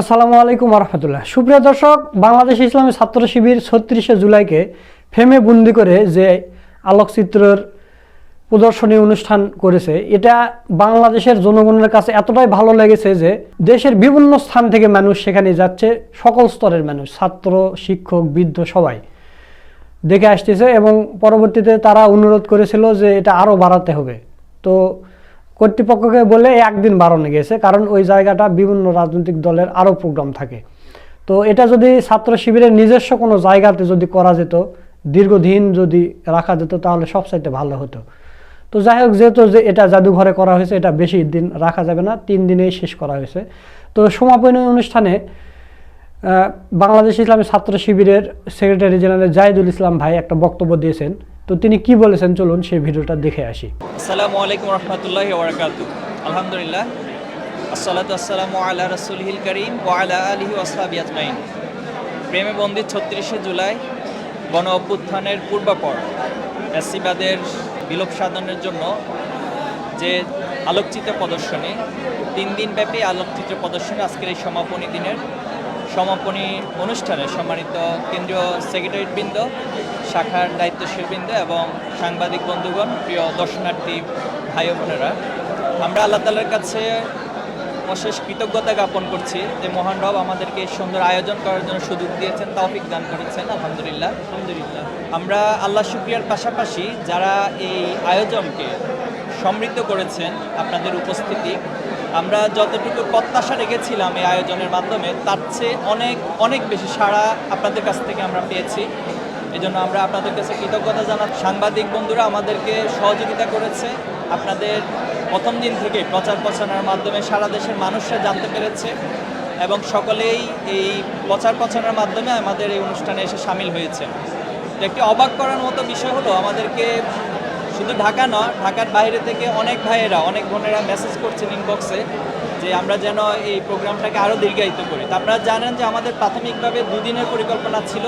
আসসালামু আলাইকুম রহমতুল্লাহ সুপ্রিয় দর্শক, বাংলাদেশ ইসলামী ছাত্র শিবির ছত্রিশে জুলাইকে ফেমে বন্দি করে যে আলোকচিত্রের প্রদর্শনী অনুষ্ঠান করেছে, এটা বাংলাদেশের জনগণের কাছে এতটাই ভালো লেগেছে যে দেশের বিভিন্ন স্থান থেকে মানুষ সেখানে যাচ্ছে, সকল স্তরের মানুষ, ছাত্র, শিক্ষক, বৃদ্ধ সবাই দেখে আসতেছে এবং পরবর্তীতে তারা অনুরোধ করেছিল যে এটা আরও বাড়াতে হবে। তো কর্তৃপক্ষকে বলে একদিন বাড়ানো গেছে, কারণ ওই জায়গাটা বিভিন্ন রাজনৈতিক দলের আরও প্রোগ্রাম থাকে। তো এটা যদি ছাত্র শিবিরের নিজস্ব কোনো জায়গাতে যদি করা যেত, দীর্ঘদিন যদি রাখা যেত, তাহলে সবচাইতে ভালো হতো। তো যাই হোক, যেহেতু যে এটা জাদুঘরে করা হয়েছে, এটা বেশি দিন রাখা যাবে না, তিন দিনেই শেষ করা হয়েছে। তো সমাপনী অনুষ্ঠানে বাংলাদেশ ইসলামী ছাত্র শিবিরের সেক্রেটারি জেনারেল জাহিদুল ইসলাম ভাই একটা বক্তব্য দিয়েছেন। তো তিনি কি বলেছেন? চলুন সেই ভিডিওটা দেখে আসি। আসসালামু আলাইকুম রহমতুল্লাহ আলহামদুলিল্লাহ। আসসালাতু আসসালামু আলা রসুলহিল করিম ও আলা আলিহি ওয়াসহাবি আজমাইন। প্রেমে বন্দি ছত্রিশে জুলাই গণ অভ্যুত্থানের পূর্বাপর। ফ্যাসিবাদের বিলোপ সাধনের জন্য যে আলোকচিত্র প্রদর্শনী, তিন দিনব্যাপী আলোকচিত্র প্রদর্শনী আজকের এই সমাপনী দিনের সমাপনী অনুষ্ঠানে সম্মানিত কেন্দ্রীয় সেক্রেটারি বৃন্দ শাখার দায়িত্বশীল বৃন্দ এবং সাংবাদিক বন্ধুগণ প্রিয় দর্শনার্থী ভাই বোনেরা আমরা আল্লাহ তালার কাছে অশেষ কৃতজ্ঞতা জ্ঞাপন করছি যে মহান রব আমাদেরকে সুন্দর আয়োজন করার জন্য সুযোগ দিয়েছেন তৌফিক দান করেছেন আলহামদুলিল্লাহ। আলহামদুলিল্লাহ। আমরা আল্লাহ শুক্রিয়ার পাশাপাশি যারা এই আয়োজনকে সমৃদ্ধ করেছেন আপনাদের উপস্থিতি আমরা যতটুকু প্রত্যাশা রেখেছিলাম এই আয়োজনের মাধ্যমে, তার চেয়ে অনেক অনেক বেশি সাড়া আপনাদের কাছ থেকে আমরা পেয়েছি। এই জন্য আমরা আপনাদের কাছে কৃতজ্ঞতা জানাই সাংবাদিক বন্ধুরা, আমাদেরকে সহযোগিতা করেছে। আপনাদের প্রথম দিন থেকে প্রচার প্রচারণার মাধ্যমে সারা দেশের মানুষরা জানতে পেরেছে এবং সকলেই এই প্রচার প্রচারণার মাধ্যমে আমাদের এই অনুষ্ঠানে এসে সামিল হয়েছে। একটি অবাক করার মতো বিষয় হলো, আমাদেরকে শুধু ঢাকা নয় ঢাকার বাইরে থেকে অনেক ভাইয়েরা, অনেক বোনেরা মেসেজ করছেন ইনবক্সে যে আমরা যেন এই প্রোগ্রামটাকে আরও দীর্ঘায়িত করি। তা আপনারা জানেন যে আমাদের প্রাথমিকভাবে দুদিনের পরিকল্পনা ছিল,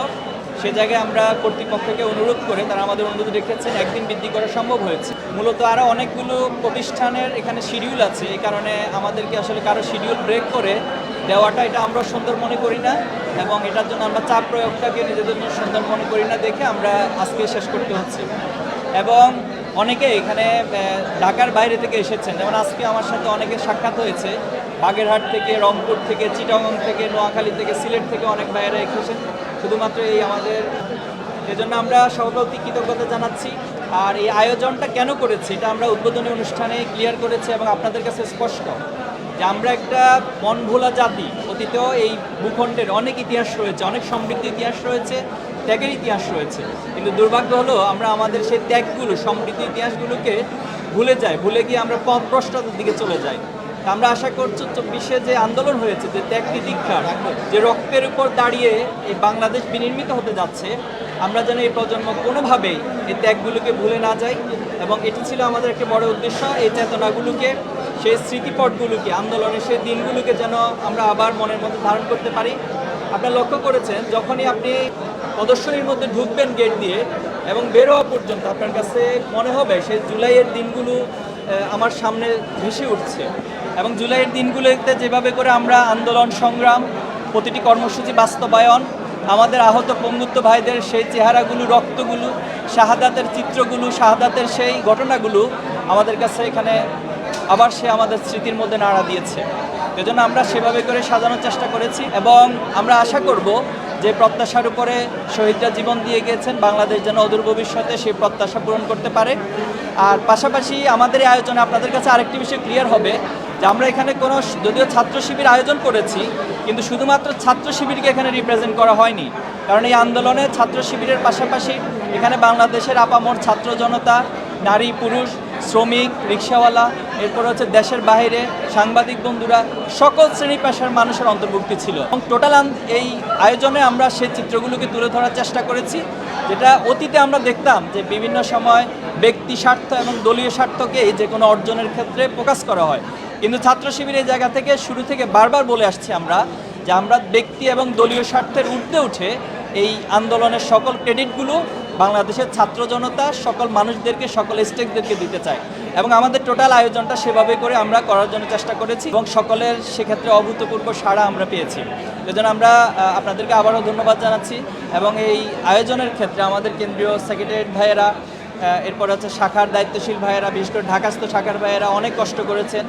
সে জায়গায় আমরা কর্তৃপক্ষকে অনুরোধ করে তারা আমাদের অনুরোধ রেখেছেন, একদিন বৃদ্ধি করা সম্ভব হয়েছে। মূলত আরও অনেকগুলো প্রতিষ্ঠানের এখানে শিডিউল আছে, এই কারণে আমাদেরকে আসলে কারও শিডিউল ব্রেক করে দেওয়াটা এটা আমরা সুন্দর মনে করি না এবং এটার জন্য আমরা চাপ প্রয়োগটাকে নিজেদের জন্য সুন্দর মনে করি না দেখে আমরা আজকে শেষ করতে হচ্ছে। এবং অনেকে এখানে ঢাকার বাইরে থেকে এসেছেন। যেমন আজকে আমার সাথে অনেকে সাক্ষাৎ হয়েছে। বাগেরহাট থেকে, রংপুর থেকে, চিটাগং থেকে, নোয়াখালী থেকে, সিলেট থেকে অনেক বাইরে এসেছেন। শুধুমাত্র এই আমাদের, এজন্য আমরা সভাপতি কৃতজ্ঞতা জানাচ্ছি। আর এই আয়োজনটা কেন করেছি, এটা আমরা উদ্বোধনী অনুষ্ঠানে ক্লিয়ার করেছি এবং আপনাদের কাছে স্পষ্ট যে আমরা একটা মন ভোলা জাতি, অতীতেও এই ভূখণ্ডের অনেক ইতিহাস রয়েছে, অনেক সমৃদ্ধ ইতিহাস রয়েছে। ত্যাগের ইতিহাস রয়েছে। কিন্তু দুর্ভাগ্য হলো আমরা আমাদের সেই ত্যাগগুলো, সমৃদ্ধ ইতিহাসগুলোকে ভুলে যাই, ভুলে গিয়ে আমরা পথভ্রষ্টতার দিকে চলে যাই। আমরা আশা করছি চব্বিশে যে আন্দোলন হয়েছে, যে ত্যাগ তিতিক্ষার যে রক্তের উপর দাঁড়িয়ে এই বাংলাদেশ বিনির্মিত হতে যাচ্ছে, আমরা যেন এই প্রজন্ম কোনোভাবেই এই ত্যাগগুলোকে ভুলে না যাই এবং এটি ছিল আমাদের একটা বড় উদ্দেশ্য, এই চেতনাগুলোকে, সেই স্মৃতিপটগুলোকে, আন্দোলনের সেই দিনগুলোকে যেন আমরা আবার মনের মধ্যে ধারণ করতে পারি। আপনারা লক্ষ্য করেছেন, যখনই আপনি প্রদর্শনীর মধ্যে ঢুকবেন গেট দিয়ে এবং বের হওয়া পর্যন্ত আপনার কাছে মনে হবে সে জুলাইয়ের দিনগুলো আমার সামনে ভেসে উঠছে। এবং জুলাইয়ের দিনগুলোতে যেভাবে করে আমরা আন্দোলন সংগ্রাম, প্রতিটি কর্মসূচি বাস্তবায়ন, আমাদের আহত পঙ্গুত্ব ভাইদের সেই চেহারাগুলো, রক্তগুলো, শাহাদাতের চিত্রগুলো, শাহাদাতের সেই ঘটনাগুলো আমাদের কাছে এখানে আবার সে আমাদের স্মৃতির মধ্যে নাড়া দিয়েছে। এজন্য আমরা সেভাবে করে সাজানোর চেষ্টা করেছি এবং আমরা আশা করব যে প্রত্যাশার উপরে শহীদরা জীবন দিয়ে গিয়েছেন, বাংলাদেশ যেন অদূর ভবিষ্যতে সেই প্রত্যাশা পূরণ করতে পারে। আর পাশাপাশি আমাদের এই আয়োজনে আপনাদের কাছে আরেকটি বিষয় ক্লিয়ার হবে, যে আমরা এখানে কোনো যদিও ছাত্র শিবির আয়োজন করেছি, কিন্তু শুধুমাত্র ছাত্র শিবিরকে এখানে রিপ্রেজেন্ট করা হয়নি। কারণ এই আন্দোলনে ছাত্র শিবিরের পাশাপাশি এখানে বাংলাদেশের আপামর ছাত্র জনতা, নারী, পুরুষ শ্রমিক, রিক্সাওয়ালা, এরপর হচ্ছে দেশের বাইরে সাংবাদিক বন্ধুরা, সকল শ্রেণি পেশার মানুষের অন্তর্ভুক্তি ছিল। এবং টোটাল এই আয়োজনে আমরা সেই চিত্রগুলোকে তুলে ধরার চেষ্টা করেছি, যেটা অতীতে আমরা দেখতাম যে বিভিন্ন সময় ব্যক্তি স্বার্থ এবং দলীয় স্বার্থকে যে কোনো অর্জনের ক্ষেত্রে প্রকাশ করা হয়। কিন্তু ছাত্র শিবির এই জায়গা থেকে শুরু থেকে বারবার বলে আসছি আমরা যে আমরা ব্যক্তি এবং দলীয় স্বার্থের ঊর্ধ্বে উঠে এই আন্দোলনের সকল ক্রেডিটগুলো বাংলাদেশের ছাত্র জনতা সকল মানুষদেরকে, সকল স্টেকদেরকে দিতে চায়। এবং আমাদের টোটাল আয়োজনটা সেভাবে করে আমরা করার জন্য চেষ্টা করেছি এবং সকলের সেক্ষেত্রে অভূতপূর্ব সাড়া আমরা পেয়েছি। এজন্য আমরা আপনাদেরকে আবারও ধন্যবাদ জানাচ্ছি এবং এই আয়োজনের ক্ষেত্রে আমাদের কেন্দ্রীয় সেক্রেটারি ভাইয়েরা এরপর হচ্ছে শাখার দায়িত্বশীল ভাইয়েরা, বিশেষ করে ঢাকাস্থ শাখার ভাইয়েরা অনেক কষ্ট করেছেন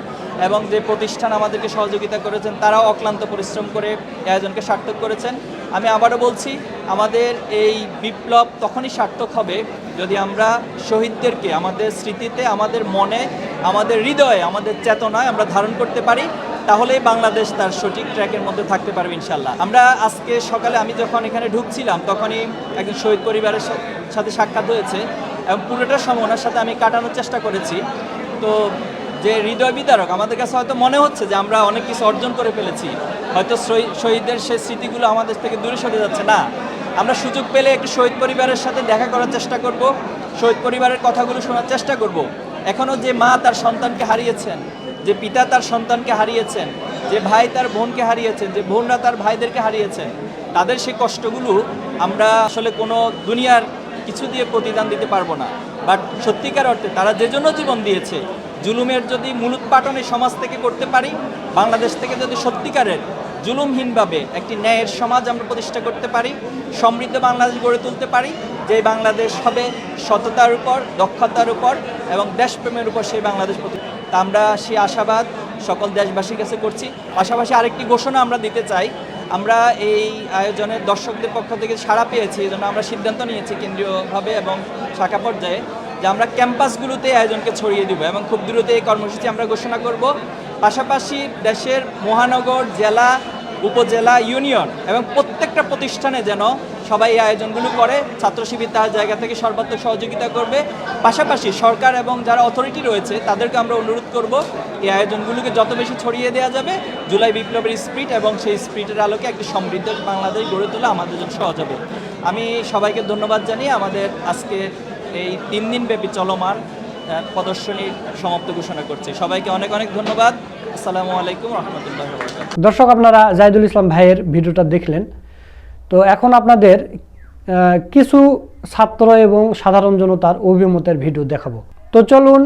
এবং যে প্রতিষ্ঠান আমাদেরকে সহযোগিতা করেছেন, তারাও অক্লান্ত পরিশ্রম করে আয়োজনকে সার্থক করেছেন। আমি আবারও বলছি, আমাদের এই বিপ্লব তখনই সার্থক হবে যদি আমরা শহীদদেরকে, আমাদের স্মৃতিতে, আমাদের মনে, আমাদের হৃদয়ে, আমাদের চেতনায় আমরা ধারণ করতে পারি তাহলেই বাংলাদেশ তার সঠিক ট্র্যাকের মধ্যে থাকতে পারবে ইনশাল্লাহ আমরা আজকে সকালে আমি যখন এখানে ঢুকছিলাম, তখনই একজন শহীদ পরিবারের সাথে সাক্ষাৎ হয়েছে। এবং পুরোটা সময় ওনার সাথে আমি কাটানোর চেষ্টা করেছি। তো যে হৃদয় বিদারক, আমাদের কাছে হয়তো মনে হচ্ছে যে আমরা অনেক কিছু অর্জন করে ফেলেছি। হয়তো শহীদ- শহীদদের সেই স্মৃতিগুলো আমাদের থেকে দূরে সরে যাচ্ছে। না, আমরা সুযোগ পেলে একটু শহীদ পরিবারের সাথে দেখা করার চেষ্টা করব, শহীদ পরিবারের কথাগুলো শোনার চেষ্টা করব। এখনও যে মা তার সন্তানকে হারিয়েছেন, যে পিতা তার সন্তানকে হারিয়েছেন, যে ভাই তার বোনকে হারিয়েছেন, যে বোনরা তার ভাইদেরকে হারিয়েছেন, তাদের সেই কষ্টগুলো আমরা আসলে কোনো দুনিয়ার কিছু দিয়ে প্রতিদান দিতে পারব না। বাট সত্যিকার অর্থে তারা যে জন্য জীবন দিয়েছে, জুলুমের যদি মূলোৎপাটন এই সমাজ থেকে করতে পারি, বাংলাদেশ থেকে যদি সত্যিকারের জুলুমহীনভাবে একটি ন্যায়ের সমাজ আমরা প্রতিষ্ঠা করতে পারি, সমৃদ্ধ বাংলাদেশ গড়ে তুলতে পারি যে বাংলাদেশ হবে সততার উপর, দক্ষতার উপর এবং দেশপ্রেমের উপর সেই বাংলাদেশ তা আমরা সেই আশাবাদ সকল দেশবাসীর কাছে করছি। পাশাপাশি আরেকটি ঘোষণা আমরা দিতে চাই আমরা এই আয়োজনের দর্শকদের পক্ষ থেকে সাড়া পেয়েছি, এই জন্য আমরা সিদ্ধান্ত নিয়েছি কেন্দ্রীয়ভাবে এবং শাখা পর্যায়ে যে আমরা ক্যাম্পাসগুলোতে আয়োজনকে ছড়িয়ে দিব এবং খুব দ্রুত এই কর্মসূচি আমরা ঘোষণা করব। পাশাপাশি দেশের মহানগর, জেলা উপজেলা ইউনিয়ন এবং প্রত্যেকটা প্রতিষ্ঠানে যেন সবাই এই আয়োজনগুলো করে, ছাত্র শিবির তার জায়গা থেকে সর্বাত্মক সহযোগিতা করবে। পাশাপাশি সরকার এবং যারা অথরিটি রয়েছে, তাদেরকে আমরা অনুরোধ করব, এই আয়োজনগুলোকে যত বেশি ছড়িয়ে দেওয়া যাবে, জুলাই বিপ্লবের স্পিরিট এবং সেই স্পিরিটের আলোকে একটি সমৃদ্ধ বাংলাদেশ গড়ে তোলা আমাদের জন্য সহজ হবে। আমি সবাইকে ধন্যবাদ জানিয়ে আমাদের আজকে এই তিন দিনব্যাপী চলমান প্রদর্শনীর সমাপ্ত ঘোষণা করছি। সবাইকে অনেক অনেক ধন্যবাদ। আসসালামু আলাইকুম রহমতুল্লাহ দর্শক আপনারা জাহিদুল ইসলাম ভাইয়ের ভিডিওটা দেখলেন। তো এখন আপনাদের আহ, কিছু ছাত্র এবং সাধারণ জনতার অভিমতের ভিডিও দেখাবো। তো চলুন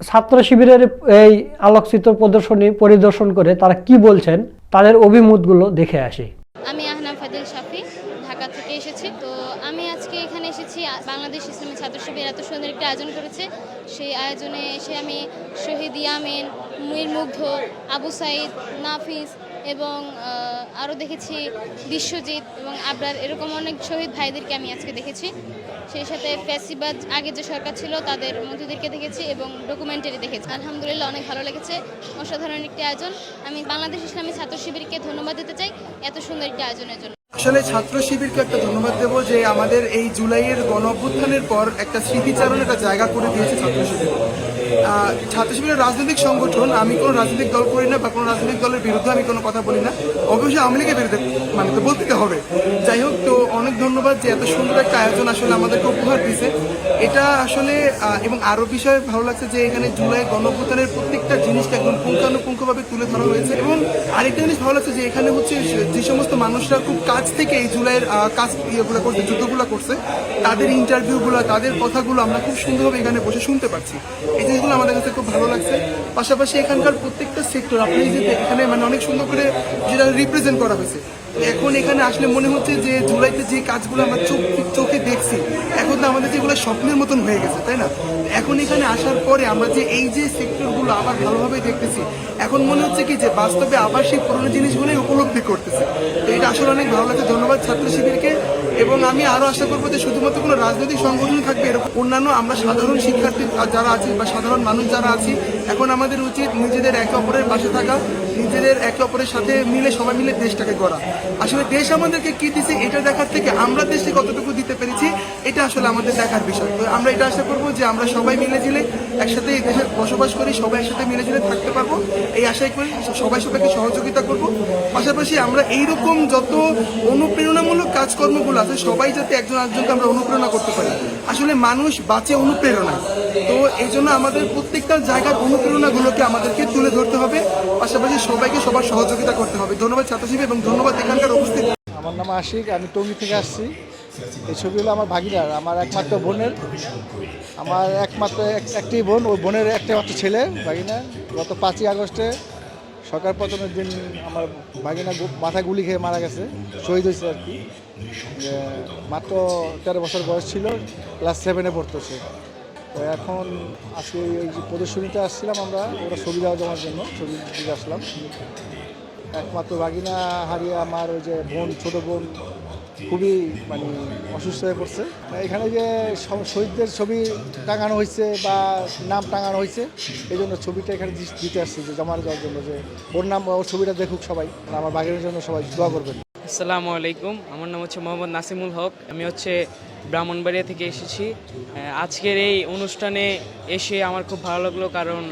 ছাত্র শিবিরের এই আলোকচিত্র প্রদর্শনী পরিদর্শন করে তারা কি বলছেন তাদের অভিমতগুলো দেখে আসি। আমি আহনাম ফাদিল শাফি ঢাকা থেকে এসেছি তো আমি আজকে এখানে এসেছি আ- বাংলাদেশ ইসলামী এত সুন্দর একটি আয়োজন করেছে। সেই আয়োজনে এসে আমি শহীদ ইয়ামিন মুগ্ধ, আবু সাইদ, নাফিস এবং আরও দেখেছি বিশ্বজিৎ এবং আবরার এরকম অনেক শহীদ ভাইদেরকে আমি আজকে দেখেছি। সেই সাথে ফ্যাসিবাদ, আগে যে সরকার ছিল তাদের মন্ত্রীদেরকে দেখেছি এবং ডকুমেন্টারি দেখেছি। আলহামদুলিল্লাহ অনেক ভালো লেগেছে। অসাধারণ একটি আয়োজন। আমি বাংলাদেশ ইসলামী ছাত্র শিবিরকে ধন্যবাদ দিতে চাই এত সুন্দর একটি আয়োজনের জন্য। আসলে ছাত্র শিবিরকে একটা ধন্যবাদ দেব যে আমাদের এই জুলাইয়ের গণ অভ্যুত্থানের পর একটা স্মৃতিচারণ একটা জায়গা করে দিয়েছে ছাত্র শিবির। ছাত্র শিবিরের রাজনৈতিক সংগঠন, আমি কোনো রাজনৈতিক দল করি না বা কোনো রাজনৈতিক দলের বিরুদ্ধে আমি কোনো কথা বলি না। অবশ্যই আওয়ামী লীগের বিরুদ্ধে মানে তো বলতে হবে। যাই হোক, তো অনেক ধন্যবাদ যে এত সুন্দর একটা আয়োজন আসলে আমাদেরকে উপহার দিয়েছে। এটা আসলে এবং আরও বিষয়ে ভালো লাগছে যে এখানে জুলাই গণ অভ্যুত্থানের প্রত্যেকটা জিনিসকে একদম পুঙ্খানুপুঙ্খভাবে তুলে ধরা হয়েছে। এবং আরেকটা জিনিস ভালো লাগছে যে এখানে হচ্ছে যে সমস্ত মানুষরা খুব কাছ থেকে এই জুলাইয়ের কাজ ইয়েগুলো করছে, যুদ্ধগুলো করছে। তাদের ইন্টারভিউগুলো তাদের কথাগুলো আমরা খুব সুন্দরভাবে এখানে বসে শুনতে পাচ্ছি। এই জিনিসগুলো আমাদের কাছে খুব ভালো লাগছে। পাশাপাশি এখানকার প্রত্যেকটা সেক্টর আপনি যে এখানে মানে অনেক সুন্দর করে যেটা রিপ্রেজেন্ট করা হয়েছে। এখন এখানে আসলে মনে হচ্ছে যে জুলাইতে যে কাজগুলো আমরা চোখ চোখে দেখছি, এখন তো আমাদের যেগুলো স্বপ্নের মতন হয়ে গেছে, তাই না? এখন এখানে আসার পরে আমরা যে এই যে সেক্টরগুলো আবার ভালোভাবে দেখতেছি, এখন মনে হচ্ছে কি যে বাস্তবে আবার সেই পুরোনো জিনিসগুলোই উপলব্ধি করতেছে। তো এটা আসলে অনেক ভালো লাগে ধন্যবাদ ছাত্র শিবিরকে এবং আমি আরও আশা করব যে শুধুমাত্র কোনো রাজনৈতিক সংগঠন থাকবে এরকম অন্যান্য আমরা সাধারণ শিক্ষার্থী যারা আছি বা সাধারণ মানুষ যারা আছি এখন আমাদের উচিত নিজেদের একে অপরের পাশে থাকা, নিজেদের একে অপরের সাথে মিলে, সবাই মিলে দেশটাকে গড়া। আসলে দেশ আমাদেরকে কি দিছে, এটা দেখার থেকে আমরা দেশে কতটুকু দিতে পেরেছি, এটা আসলে আমাদের দেখার বিষয়। তো আমরা এটা আশা করব যে আমরা সবাই মিলে ঝিলে একসাথে এই দেশে বসবাস করি, সবাই একসাথে মিলে ঝিলে থাকতে পারব। এই আশাই করি সবাই সবাইকে সহযোগিতা করব। পাশাপাশি আমরা এইরকম যত অনুপ্রেরণামূলক কাজকর্মগুলো আছে, সবাই যাতে একজন একজনকে আমরা অনুপ্রেরণা করতে পারি। আসলে মানুষ বাঁচে অনুপ্রেরণা তো এই জন্য আমাদের প্রত্যেকটা জায়গার অনুপ্রেরণাগুলোকে আমাদেরকে তুলে ধরতে হবে, পাশাপাশি সবাইকে সবার সহযোগিতা করতে হবে। ধন্যবাদ ছাত্রশিবী এবং ধন্যবাদ এখানকার উপস্থিত। আমার নাম আশিক, আমি টঙ্গি থেকে আসছি। এই ছবি হলো আমার ভাগিনার, আমার একমাত্র বোনের। আমার একমাত্র এক- একটি বোন, ওই বোনের একটা মাত্র ছেলে, ভাগিনা। গত পাঁচই আগস্টে সরকার পতনের দিন আমার ভাগিনা মাথা গুলি খেয়ে মারা গেছে, শহীদ হয়েছে আর কি। মাত্র তেরো বছর বয়স ছিল, ক্লাস সেভেনে পড়তো সে। তো এখন আজকে যে প্রদর্শনীতে আসছিলাম আমরা, ওরা ছবি দেওয়া জমার জন্য, ছবি দিতে আসলাম। একমাত্র বাগিনা হারিয়ে আমার ওই যে বোন, ছোট বোন খুবই মানে অসুস্থ হয়ে পড়ছে। এখানে যে শহীদদের ছবি টাঙানো হয়েছে বা নাম টাঙানো হয়েছে, এই জন্য ছবিটা এখানে দিতে আসছে, যে জমা দেওয়ার জন্য, যে ওর নাম, ওর ছবিটা দেখুক সবাই আমার বাগিনার জন্য সবাই দোয়া করবেন। আসসালামু আলাইকুম, আমার নাম হচ্ছে মোহাম্মদ নাসিমুল হক, আমি হচ্ছে ব্রাহ্মণবাড়িয়া থেকে এসেছি। আজকের এই অনুষ্ঠানে এসে আমার খুব ভালো লাগল কারণ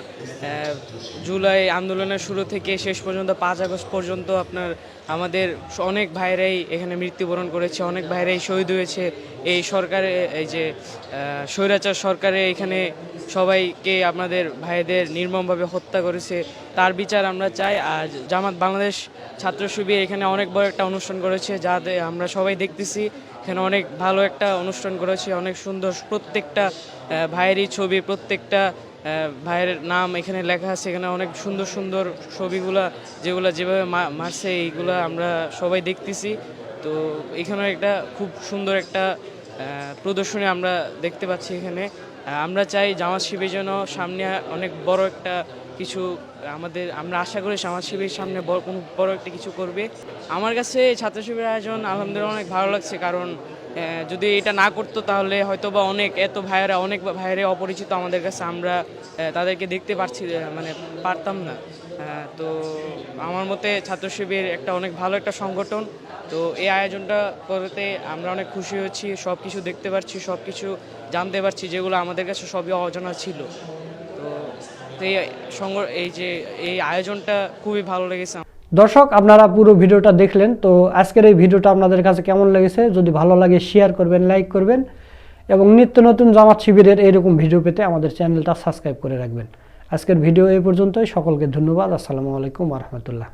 জুলাই আন্দোলনের শুরু থেকে শেষ পর্যন্ত পাঁচ আগস্ট পর্যন্ত আপনার, আমাদের অনেক ভাইরাই এখানে মৃত্যুবরণ করেছে, অনেক ভাইরাই শহীদ হয়েছে। এই সরকারে, এই যে স্বৈরাচার সরকারে এখানে সবাইকে আপনাদের ভাইদের নির্মমভাবে হত্যা করেছে। তার বিচার আমরা চাই। আর জামাত বাংলাদেশ ছাত্র শিবির এখানে অনেক বড় একটা অনুষ্ঠান করেছে, যাতে আমরা সবাই দেখতেছি। এখানে অনেক ভালো একটা অনুষ্ঠান করেছি, অনেক সুন্দর। প্রত্যেকটা ভাইয়েরই ছবি, প্রত্যেকটা ভাইয়ের নাম এখানে লেখা আছে। এখানে অনেক সুন্দর সুন্দর ছবিগুলা, যেগুলো যেভাবে মারছে, এইগুলা আমরা সবাই দেখতেছি। তো এখানে একটা খুব সুন্দর একটা প্রদর্শনী আমরা দেখতে পাচ্ছি এখানে। আমরা চাই জামাত শিবির যেন সামনে অনেক বড় একটা কিছু, আমাদের, আমরা আশা করি সমাজ শিবির সামনে বড়, কোনো বড় একটা কিছু করবে। আমার কাছে ছাত্র শিবির আয়োজন আলহামদুলিল্লাহ অনেক ভালো লাগছে, কারণ যদি এটা না করতো তাহলে হয়তো বা অনেক, এত ভাইয়েরা, অনেক ভাইয়েরা অপরিচিত আমাদের কাছে আমরা তাদেরকে দেখতে পারছি মানে পারতাম না। তো আমার মতে ছাত্র শিবির একটা অনেক ভালো একটা সংগঠন। তো এই আয়োজনটা করতে আমরা অনেক খুশি হচ্ছি সব কিছু দেখতে পাচ্ছি সব কিছু জানতে পারছি, যেগুলো আমাদের কাছে সবই অজানা ছিল। তো এই এই যে এই আয়োজনটা খুবই ভালো লেগেছে। দর্শক, আপনারা পুরো ভিডিওটা দেখলেন, তো আজকের এই ভিডিওটা আপনাদের কাছে কেমন লেগেছে? যদি ভালো লাগে শেয়ার করবেন লাইক করবেন, এবং নিত্য নতুন জামাত শিবিরের এইরকম ভিডিও পেতে আমাদের চ্যানেলটা সাবস্ক্রাইব করে রাখবেন। আজকের ভিডিও এই পর্যন্তই, সকলকে ধন্যবাদ, আসসালামু আলাইকুম রহমতুল্লাহ।